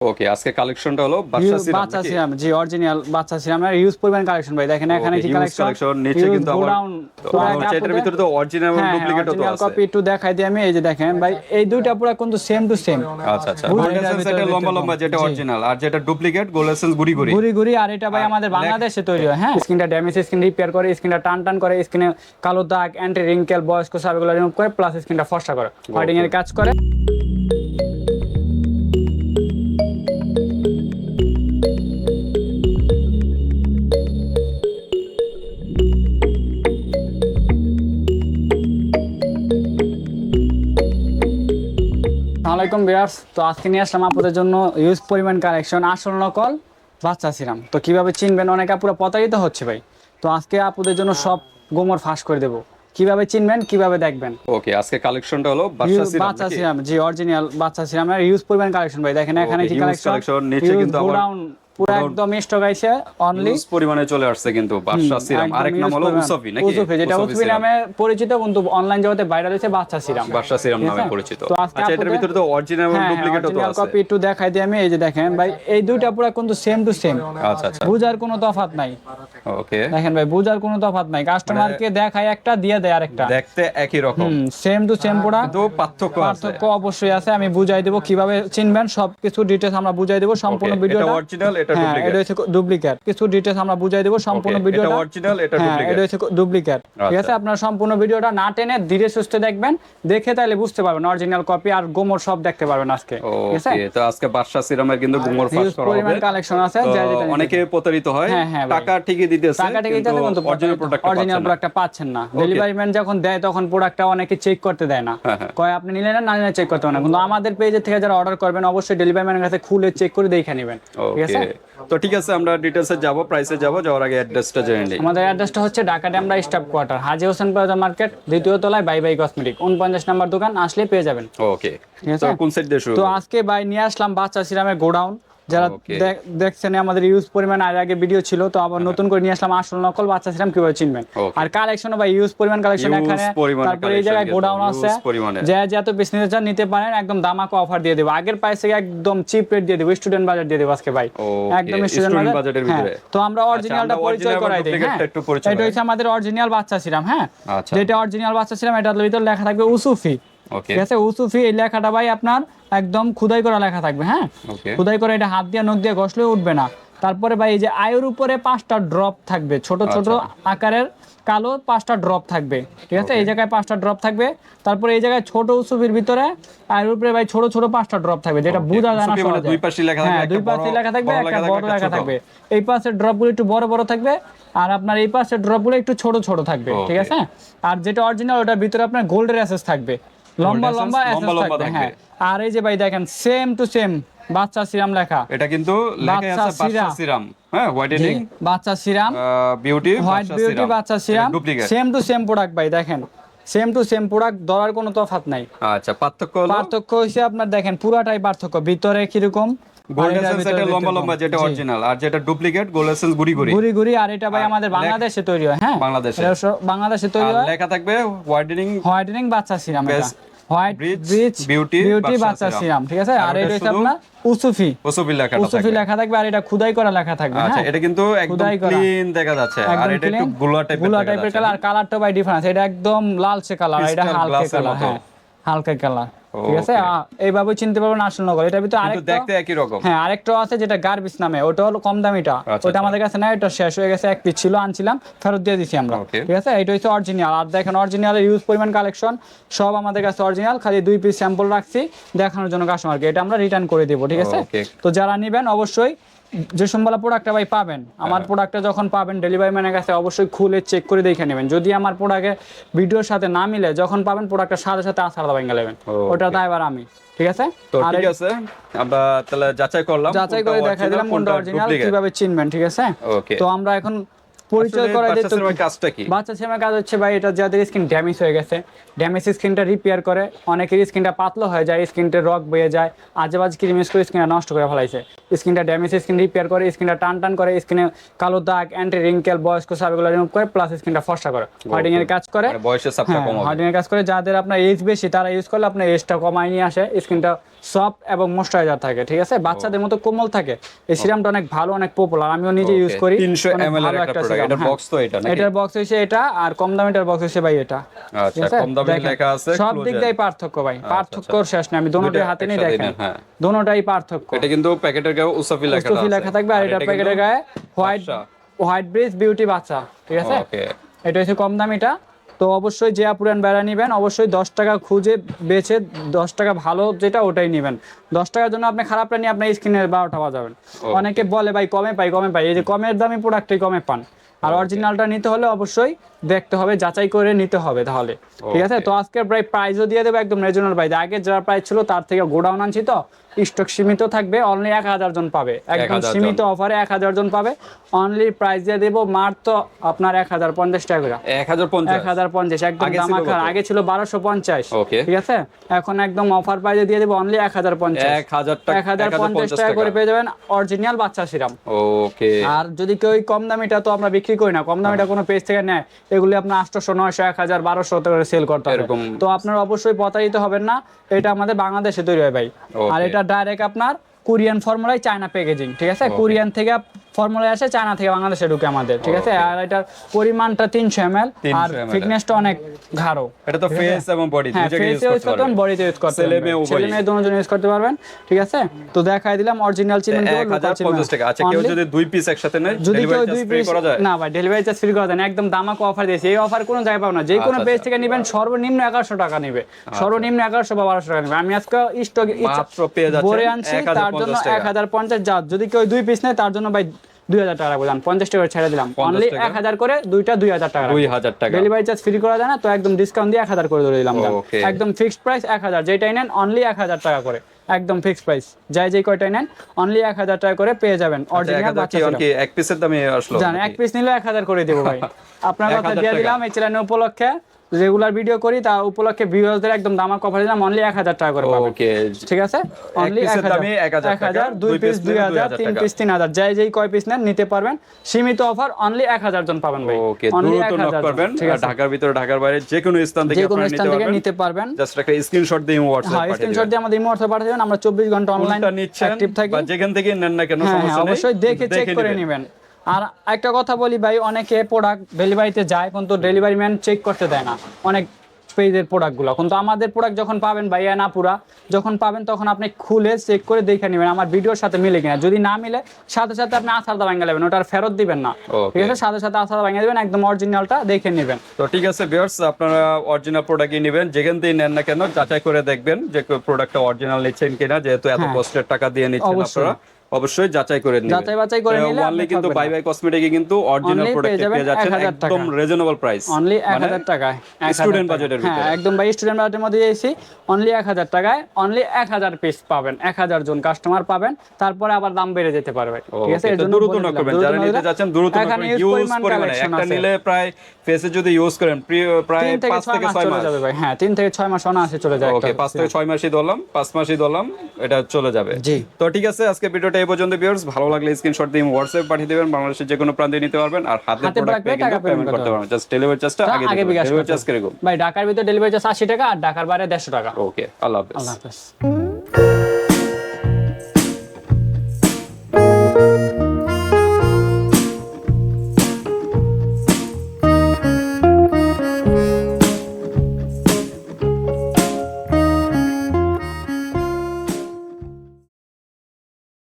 ওকে আজকে কালেকশনটা হলো সিরাম বাচ্চা সিরাম জি অরিজিনাল বাচ্চা সিরাম। আর ইউজ পরিমাণ কালেকশন ভাই। দেখেন এখানে কি কালেকশন নিচে কিন্তু আবার- এটার ভিতরে তো অরিজিনাল এবং ডুপ্লিকেটও তো আছে। কপি একটু দেখাই দিই আমি এই যে দেখেন ভাই এই দুইটা পুরো কিন্তু সেম টু সেম আচ্ছা আচ্ছা। এটা লম্বা লম্বা যেটা অরিজিনাল আর যেটা ডুপ্লিকেট গোল্ড এসেন্স গুড়ি গুড়ি। ঘুরি ঘুরি আর এটা ভাই আমাদের বাংলাদেশে তৈরি হয় হ্যাঁ। স্ক্রিনটা ড্যামেজ স্ক্রিন রিপেয়ার করে স্ক্রিনটা টান টান করে স্ক্রিনে কালো দাগ অ্যান্টি রিঙ্কেল বয়স্ক সব এগুলো রিমুভ করে প্লাস স্ক্রিনটা ফর্সা করে। হোয়াইটিং এর কাজ করে। আসসালামাইকুম বিয়ার্স তো আজকে নিয়ে আসলাম আপনাদের জন্য ইউজ পরিমাণ কালেকশন আসল নকল বাচ্চা সিরাম। তো কীভাবে চিনবেন? অনেকে পুরো প্রতারিত হচ্ছে ভাই। তো আজকে আপনাদের জন্য সব গোমর ফাঁস করে দেবো। কীভাবে চিনবেন? কীভাবে দেখবেন? ওকে আজকে কালেকশনটা হলো বাচ্চা? সিরাম জি অরিজিনাল বাচ্চা সিরাম আর ইউজ পরিমাণ কালেকশন ভাই। দেখেন এখানে কি কালেকশন নিচে কিন্তু আবার- পুরো একদম স্টক আইছে অনলি পরিমাণে চলে আসছে কিন্তু বাদশা সিরাম। আরেক নাম হলো উসফি নাকি? উসুফি যেটা উসফি নামে পরিচিত কিন্তু অনলাইন জগতে ভাইরাল হয়েছে বাচ্চা সিরাম। বাদশা সিরাম নামে পরিচিত। আচ্ছা এটার ভিতরে তো অরিজিনাল এবং হ্যাঁ ডুপ্লিকেটও তো আছে। কপি একটু দেখাই দিই আমি এই যে দেখেন ভাই এই দুইটা পুরো কিন্তু সেম টু সেম আচ্ছা আচ্ছা। বুঝার কোনো তফাৎ নাই। ওকে। দেখেন ভাই বুঝার কোনো তফাৎ নাই। কাস্টমারকে দেখায় একটা দিয়ে দেয় আরেকটা। দেখতে একই রকম। সেম টু সেম পুরা। কিন্তু পার্থক্য আছে। পার্থক্য অবশ্যই আছে আমি বুঝাই দেবো কীভাবে চিনবেন সবকিছু ডিটেলস আমরা বুঝাই দেবো সম্পূর্ণ ভিডিওটা। এটা অরিজিনাল এটা হ্যাঁ এটা হচ্ছে ডুপ্লিকেট কিছু ডিটেলস আমরা বুঝাই দেবো সম্পূর্ণ Okay, ভিডিওটা। এটা original, এটা হ্যাঁ এটা হচ্ছে ডুপ্লিকেট ঠিক আছে আচ্ছা। আপনারা সম্পূর্ণ ভিডিওটা না টেনে ধীরে সুস্থে দেখবেন দেখে তাহলে বুঝতে পারবেন অরিজিনাল কপি আর গোমর সব দেখতে পারবেন আজকে। ঠিক আছে? তো আজকে বাদশা সিরামের কিন্তু গুমর ফাঁস করা হবে। কালেকশন আছে অনেকে প্রতারিত হয়। হ্যাঁ, টাকা ঠিকই দিতেছে টাকা টাকা দিতে কিন্তু অরিজিনাল প্রোডাক্ট অরিজিনাল প্রোডাক্টটা পাচ্ছেন না। ডেলিভারি ম্যান যখন দেয় তখন প্রোডাক্টটা অনেকে চেক করতে দেয় না। কয় আপনি নিলেন না? না চেক করতে না। কিন্তু আমাদের পেজে থেকে যারা অর্ডার করবেন অবশ্যই ডেলিভারি ম্যানের কাছে খুলে চেক করে দেখে নেবেন। ঠিক আছে? তো ঠিক আছে আমরা ডিটেলসে যাব প্রাইসে যাব যাওয়ার আগে অ্যাড্রেসটা জেনে নিই। আমাদের অ্যাড্রেসটা হচ্ছে Dhaka Demra staff quarter Haji Hossain plaza market দ্বিতীয় তলায় বাই বাই কসমেটিক উনপঞ্চাশ নাম্বার দোকান আসলে পেয়ে যাবেন। ওকে? তো কোন সাইড দিয়ে শুরু তো আজকে বাই নিয়ে আসলাম বাচ্চা সিরামের গোডাউন। যারা দেখ- দেখছেন আমাদের ইউজ পরিমাণ আর আগে ভিডিও ছিল তো আবার নতুন করে নিয়ে আসলাম আসল নকল বাচ্চা ছিলাম কীভাবে চিনবেন? আর কালেকশন বা ইউজ পরিমাণ কালেকশন এখানে। তারপরে এই জায়গায় গোডাউন আছে। যে যত পিস নিতে চান নিতে পারেন একদম দামাকা অফার দিয়ে দেবো। আগের প্রাইস থেকে একদম চিপ রেট দিয়ে দেবো স্টুডেন্ট বাজার দিয়ে দেবো আজকে ভাই। একদম স্টুডেন্ট বাজার বাজারের হ্যাঁ ভিতরে। তো আমরা অরিজিনালটা পরিচয় করাই দিই হ্যাঁ। এটা হচ্ছে আমাদের অরিজিনাল বাচ্চা ছিলাম হ্যাঁ। আচ্ছা। যেটা অরিজিনাল বাচ্চা ছিলাম এটার ভিতরে লেখা থাকবে উসুফি ঠিক আছে উসুফি এই লেখাটা ভাই আপনার একদম খুদাই করা লেখা থাকবে হ্যাঁ? খুদাই করে এটা হাত দিয়ে নখ দিয়ে ঘষলে উঠবে না। তারপরে ভাই এই যে আয়ের উপরে পাঁচটা ড্রপ থাকবে ছোট ছোট আচ্ছা। আকারের কালো পাঁচটা ড্রপ থাকবে ঠিক আছে? এই জায়গায় পাঁচটা ড্রপ থাকবে তারপরে এই জায়গায় ছোট উসুফির ভিতরে আয়ের উপরে ভাই ছোট ছোট পাঁচটা ড্রপ থাকবে যেটা বোঝা যায় না মানে। দুই পাশেই লেখা থাকবে, হ্যাঁ দুই পাশে লেখা থাকবে একটা বড় লেখা থাকবে। এই পাশের ড্রপগুলো একটু বড় বড় থাকবে আর আপনার এই পাশের ড্রপগুলো একটু ছোট ছোট থাকবে ঠিক আছে? আর যেটা অরিজিনাল ওটার ভিতরে আপনার গোল্ডের অ্যাসেস থাকবে। লম্বা লম্বা লম্বা লম্বা থাকবে। হ্যাঁ। আর এই যে ভাই দেখেন সেম টু সেম বাচ্চা সিরাম লেখা। এটা কিন্তু লেখা আছে বাচ্চা সিরাম। হ্যাঁ হোয়াইটেনিং বাচ্চা সিরাম বিউটি হোয়াইট বিউটি বাচ্চা serum same to same product ভাই দেখেন। সেম টু সেম প্রোডাক্ট ধরার কোনো তফাৎ নাই। আচ্ছা পার্থক্য পার্থক্য হইছে আপনার দেখেন পুরাটাই পার্থক্য। ভিতরে কীরকম? লম্বা লম্বা যেটা অরিজিনাল আর যেটা ডুপ্লিকেট গোল্ড এসেন্স গুড়ি গুড়ি। ঘুরি ঘুরি আর এটা ভাই আমাদের বাংলাদেশে তৈরি হয় হ্যাঁ? বাংলাদেশে। বাংলাদেশে তৈরি হয়। লেখা থাকবে হোয়াইটেনিং হোয়াইটেনিং বাচ্চা সিরাম এটা। হোয়াইট ব্রিজ Beauty, বিউটি বাচ্চা সিরাম। ঠিক আছে? আর এটা হচ্ছে আপনার উসুফি উসুফি লেখা থাকবে আর এটা খুদাই করা লেখা থাকবে আচ্ছা হ্যাঁ? এটা কিন্তু একদম ক্লিন দেখা যাচ্ছে। আর এটা একটু clean, টাইপেরগুলা টাইপের যাচ্ছে। কালার কালারটা বাই ডিফারেন্স এটা একদম লালচে কালার এটা হালকা কালার হ্যাঁ হালকা কালার ঠিক আছে? এইভাবে চিনতে পারবেন আসল এটার ভিতরে আরেকটা দেখতে একই রকম। হ্যাঁ আরেকটা আছে যেটা গার্বিস নামে। ওটা হলো কম দামিটা। আচ্ছা, ওটা আচ্ছা। আমাদের কাছে না এটা শেষ হয়ে গেছে এক পিস ছিল আনছিলাম ফেরত দিয়ে দিছি আমরা। ঠিক আছে? এটা হচ্ছে অরিজিনাল আর দেখেন অরিজিনালের ইউজ পরিমাণ কালেকশন সব আমাদের কাছে অরিজিনাল খালি দুই পিস স্যাম্পল রাখছি দেখানোর জন্য কাস্টমারকে এটা আমরা রিটার্ন করে দেবো ঠিক আছে? তো যারা নেবেন অবশ্যই যে সম্বলা প্রোডাক্টটা ভাই পাবেন আমার প্রোডাক্টটা যখন পাবেন ডেলিভারি ম্যানের কাছে অবশ্যই খুলে চেক করে দেখে নেবেন। যদি আমার প্রোডাক্টে ভিডিওর সাথে না মিলে যখন পাবেন প্রোডাক্টটা সাথে সাথে আসার ভেঙে নেবেন ওটা তাই এবার আমি ঠিক আছে? তো ঠিক আছে আমরা তাহলে যাচাই করলাম যাচাই করে দেখাই দিলাম কোনটা অরিজিনাল কীভাবে চিনবেন ঠিক আছে? তো আমরা এখন পরিচয় কাজটা কি? বাচ্চা কাজ হচ্ছে ভাই এটা যাদের স্কিন ড্যামেজ হয়ে গেছে ড্যামেজ স্কিনটা রিপেয়ার করে অনেকের স্কিনটা পাতলা হয়ে যায় স্কিনটা রক বয়ে যায় আজেবাজ ক্রিম ইউজ করে স্কিনটা নষ্ট করে ফেলাইছে। স্কিনটা ড্যামেজ স্কিন রিপেয়ার করে স্কিনটা টান টান করে স্কিনে কালো দাগ অ্যান্টি রিঙ্কেল বয়স্ক সব এগুলো রিমুভ করে প্লাস স্কিনটা ফর্সা করে। হোয়াইটিং এর কাজ করে মানে বয়সের হ্যাঁ হোয়াইটিং এর কাজ করে যাদের আপনার এজ বেশি তারা ইউজ করলে আপনার এজটা কমায় নিয়ে আসে স্কিনটা সফট এবং ময়শ্চারাইজার থাকে ঠিক আছে? বাচ্চাদের মতো কোমল থাকে। এই সিরামটা অনেক ভালো অনেক পপুলার আমিও নিজে ইউজ করি 300 ml এর একটা হ্যাঁ। তো এটা নাকি? এটার বক্স হইছে এটা আর কম দামিটার বক্স হইছে ভাই এটা। আচ্ছা, কম দামে লেখা আছে সব close দিক দিয়ে পার্থক্য ভাই পার্থক্য শেষ না আমি দোনোটাই হাতে নিয়ে দেখেন। দোনোটাই পার্থক্য। এটা কিন্তু প্যাকেটের গায়ে উসাফি লেখা মুস্তফি লেখা থাকবে আর এটা প্যাকেটের গায়ে হোয়াইট আচ্ছা। হোয়াইট ব্রিজ বিউটি বাচ্চা ঠিক আছে? এটা হচ্ছে কম দামিটা তো অবশ্যই যে আপুরান বেড়া নেবেন অবশ্যই দশ টাকা খুঁজে বেছে দশ টাকা ভালো যেটা ওটাই নেবেন। দশ টাকার জন্য আপনি খারাপটা নিয়ে আপনার স্কিনের বারোটা বাজাবেন। অনেকে বলে ভাই কমে পাই কমে পাই। এই যে কমের দামি প্রোডাক্টই কমে পান। আর অরিজিনালটা নিতে হলে অবশ্যই দেখতে হবে যাচাই করে নিতে হবে তাহলে। ঠিক আছে? তো আজকের প্রায় প্রাইসও দিয়ে দেবো একদম রিজনাল প্রাইস আগে যারা প্রাইস ছিল তার থেকে গোডাউন আনছি তো। স্টক সীমিত থাকবে অনলি এক হাজার জন পাবে। একদম সীমিত অফারে এক হাজার জন পাবে। অনলি প্রাইস দিয়ে দেবো মার তো আপনার এক হাজার পঞ্চাশ টাকা করে। এক হাজার পঞ্চাশ। এক হাজার পঞ্চাশ একদম দামাখার আগে ছিল বারোশো পঞ্চাশ। ঠিক আছে? এখন একদম অফার প্রাইজে দিয়ে দেবো অনলি এক হাজার পঞ্চাশ। এক হাজার এক হাজার পঞ্চাশ টাকা করে পেয়ে যাবেন অরিজিনাল বাচ্চা সিরাম ওকে আর যদি কেউ কম দামিটা তো আমরা বিক্রি করি না? কম দামে এটা কোনো পেজ থেকে নেয় এগুলি আপনার আটশোশো নয়শো এক হাজার বারোশো করে সেল করতে হবে। তো আপনার অবশ্যই প্রতারিত হবেন না এটা আমাদের বাংলাদেশে তৈরি হয় ভাই। আর এটা ডাইরেক্ট আপনার কোরিয়ান ফর্মুলায় চায়না প্যাকেজিং ঠিক আছে? কোরিয়ান থেকে ফর্মুলায় আসে চায়না থেকে বাংলাদেশে ঢুকে আমাদের ঠিক আছে? আর এটার পরিমাণটা তিনশো এম এল আর ফিটনেসটা অনেক ঘাড়ো এটা তো ফেস এবং বডি হ্যাঁ ফেসে ইউজ করতে পারেন বডিতে ইউজ করতে ছেলে মেয়ে ছেলে মেয়ে দুজন ইউজ করতে পারবেন ঠিক আছে? তো দেখাই দিলাম অরিজিনাল টাকা। আচ্ছা কেউ যদি দুই পিস একসাথে নেয় যদি কেউ দুই পিস করা যায়? না ভাই ডেলিভারি চার্জ ফ্রি করা যায় না। একদম দামাকে অফার দিয়েছে। এই অফার কোনো জায়গায় পাবো না। যে কোনো আচ্ছা, পেজ আচ্ছা। থেকে নেবেন সর্বনিম্ন এগারোশো টাকা নেবে। সর্বনিম্ন এগারোশো বা বারোশো টাকা নেবে। আমি আজকে স্টক মাত্র পেয়ে যাচ্ছেন ভরে আনছি 1050 তার জন্য টাকা। এক হাজার পঞ্চাশ যা যদি কেউ দুই পিস নেয় তার জন্য ভাই দুই হাজার টাকা বললাম পঞ্চাশ টাকা ছেড়ে দিলাম। অনলি এক হাজার করে দুইটা দুই হাজার টাকা দুই হাজার টাকা। ডেলিভারি চার্জ ফ্রি করা যায় না তো একদম ডিসকাউন্ট দিয়ে এক হাজার করে ধরে দিলাম একদম ফিক্সড প্রাইস এক হাজার যেটাই নেন অনলি এক হাজার টাকা করে। একদম ফিক্সড প্রাইস যাই যেই কয়টাই নেন অনলি এক হাজার টাকা করে পেয়ে যাবেন। আচ্ছা, এক অরিজিনাল পিসের দামে আসলো জান এক পিস নিলে এক হাজার করে দেবো ভাই। আপনার কথা দিয়ে দিলাম এই চ্যানেল উপলক্ষে রেগুলার ভিডিও করি তা উপলক্ষে ভিউয়ারদের একদম দামা কভার দিলাম অনলি এক হাজার টাকা করে পাবেন ওকে ঠিক আছে? অনলি পিসের দামে 1000 এক হাজার দুই দুই পিস পিস দুই হাজার 2000 তিন পিস তিন হাজার যাই যেই কয় পিস নেন নিতে পারবেন। সীমিত অফার অনলি এক হাজার জন পাবেন ভাই। ওকে দ্রুত নক করবেন আর ঢাকার ভিতরে ঢাকার বাইরে যে কোনো স্থান থেকে আপনারা নিতে পারবেন। নিতে পারবেন। জাস্ট একটা স্ক্রিনশট দিয়ে হ্যাঁ হোয়াটসঅ্যাপ পাঠিয়ে স্ক্রিনশট দিয়ে আমাদের ইমোর্থে পাঠিয়ে দেবেন আমরা চব্বিশ ঘণ্টা অনলাইন অ্যাক্টিভ থাকি। যেখান থেকে নেন না কেন হ্যাঁ হ্যাঁ, সমস্যা নেই। অবশ্যই দেখে চেক করে নিবেন। আর একটা কথা বলি ভাই অনেকে প্রোডাক্ট ডেলিভারিতে যায় কিন্তু ডেলিভারি ম্যান চেক করতে দেয় না। অনেক পেজের প্রোডাক্টগুলো কিন্তু আমাদের প্রোডাক্ট যখন পাবেন ভাই না পুরা যখন পাবেন তখন আপনি খুলে চেক করে দেখে নেবেন আমার ভিডিওর সাথে মিলে কিনা। যদি না মিলে সাথে সাথে আপনি আসারটা ভাঙা নেবেন ওটা আর ফেরত দিবেন না। ঠিক আছে? সাথে সাথে আসারটা ভাঙা দেবেন একদম অরিজিনালটা দেখে নেবেন। তো ঠিক আছে ভিউয়ার্স আপনারা অরিজিনাল প্রোডাক্টই নেবেন। যেখান থেকে নেন না কেন যাচাই করে দেখবেন যে প্রোডাক্টটা অরিজিনাল নিচ্ছেন কিনা যেহেতু এত হ্যাঁ। কষ্টের টাকা দিয়ে নিচ্ছেন আপনারা। অবশ্যই যাচাই করে নেবেন যাচাই বাছাই করে নিলে অনলি কিন্তু বাই বাই কসমেটিকে কিন্তু অরিজিনাল প্রোডাক্ট পেয়ে যাচ্ছেন একদম রিজনেবল প্রাইস অনলি এক হাজার টাকায় এক হাজার স্টুডেন্ট। বাজেটের হ্যাঁ ভিতরে। একদম ভাই স্টুডেন্ট বাজেটের মধ্যে এসি অনলি এক হাজার টাকায় অনলি এক হাজার পিস পাবেন এক হাজার জন কাস্টমার পাবেন তারপরে আবার দাম বেড়ে যেতে পারবে। ঠিক আছে? এর জন্য দ্রুত নক করবেন। যারা নিতে যাচ্ছেন দ্রুত এখানে করবেন। ইউজ পরিমাণ পরিমাণে। একটা। নিলে প্রায় ফেসে যদি ইউজ করেন প্রায় তিন থেকে 5 ছয় থেকে মাস চলে যাবে ভাই। হ্যাঁ তিন থেকে ছয় মাস অনায়াসে চলে যায় ওকে একটা। পাঁচ থেকে ছয় মাসই ধরলাম পাঁচ মাসই ধরলাম এটা চলে যাবে। জি। তো ঠিক আছে আজকে ভিডিওটা এই পর্যন্ত ভিউয়ার্স ভালো লাগলে স্ক্রিনশট দিয়ে হোয়াটসঅ্যাপ পাঠিয়ে দেবেন বাংলাদেশের যে কোনো প্রান্তে নিতে পারবেন আর হাতে প্রোডাক্ট পেয়ে টাকা পেমেন্ট করতে পারবেন। জাস্ট ডেলিভারি চার্জটা আগে আগে ডেলিভারি চার্জ করে ভাই ঢাকার ভিতরে ডেলিভারি চার্জ আশি টাকা আর ঢাকার বাইরে দেড়শো টাকা। ওকে আল্লাহ হাফেজ। আল্লাহ হাফেজ।